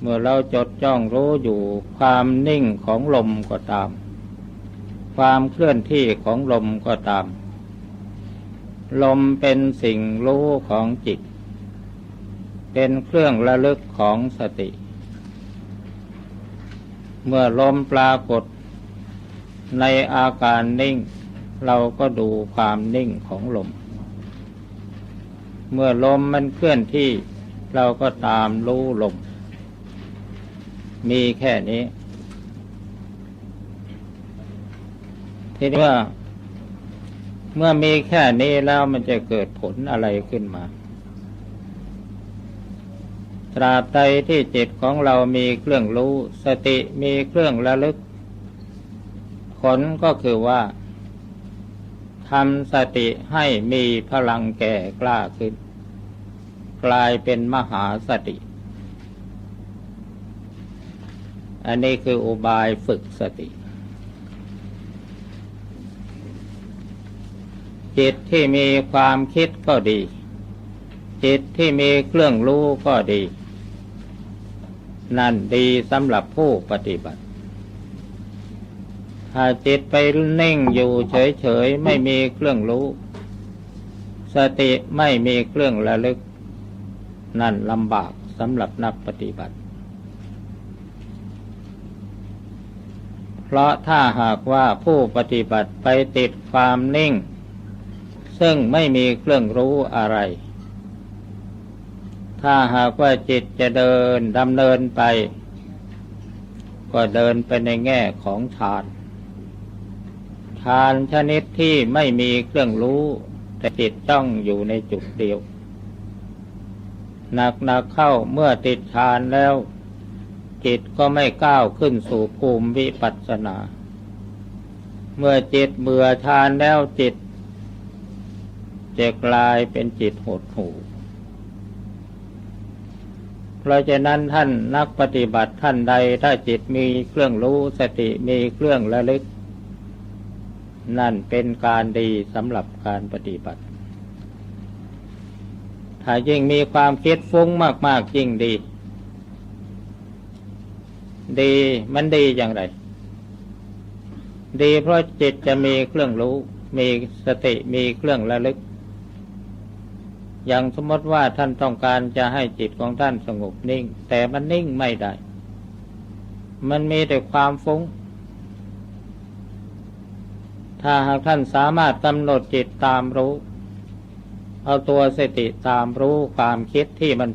เมื่อเราจดจ้องรู้อยู่ความนิ่งของลมก็ตาม ความเคลื่อนที่ของลมก็ตาม ลมเป็นสิ่งรู้ของจิต เป็นเครื่องระลึกของสติ เมื่อลมปรากฏ ในอาการนิ่ง เราก็ดูความนิ่งของลม เมื่อลมมันเคลื่อนที่ เราก็ตามรู้ลม มีแค่นี้ ทีนี้ว่า เมื่อมีแค่นี้แล้วมันจะเกิดผลอะไรขึ้นมา ตราบใดที่จิตของเรามีเครื่องรู้ สติมีเครื่องระลึก ผลก็คือว่าทำสติให้มีพลังแก่กล้าขึ้น กลายเป็นมหาสติ อันนี้คืออุบายฝึกสติ จิตที่มีความคิดก็ดี จิตที่มีเครื่องรู้ก็ดี นั่นดีสำหรับผู้ปฏิบัติ ถ้าจิตไปนิ่งอยู่เฉยๆ ไม่มีเครื่องรู้ สติไม่มีเครื่องระลึก นั่นลำบากสำหรับนักปฏิบัติ เพราะถ้าหากว่าผู้ปฏิบัติไปติดความนิ่ง ซึ่งไม่มีเครื่องรู้อะไร ถ้าหากว่าจิตจะเดินดำเนินไป ก็เดินไปในแง่ของฌานฌานชนิดที่ไม่มีเครื่องรู้ แต่จิตจ้องอยู่ในจุดเดียวหนักหนักเข้าเมื่อติดฌานแล้ว จิตก็ไม่ก้าวขึ้นสู่ภูมิวิปัสสนา เมื่อจิตเบื่อฌานแล้วจิตจะกลายเป็นจิตหดหู่เพราะฉะนั้นท่านนักปฏิบัติท่านใดถ้าจิตมีเครื่องรู้สติมีเครื่องระลึก นั่นเป็นการดีสำหรับการปฏิบัติ ถ้ายิ่งมีความคิดฟุ้งมาก ๆ ยิ่งดี ดีมันดีอย่างไร ดีเพราะจิตจะมีเครื่องรู้ มีสติมีเครื่องระลึก อย่างสมมติว่าท่านต้องการจะให้จิตของท่านสงบนิ่ง แต่มันนิ่งไม่ได้ มันมีแต่ความฟุง้ง ถ้าหากท่านสามารถกำหนดจิตตามรู้ เอาตัวสติตามรู้ความคิดที่มัน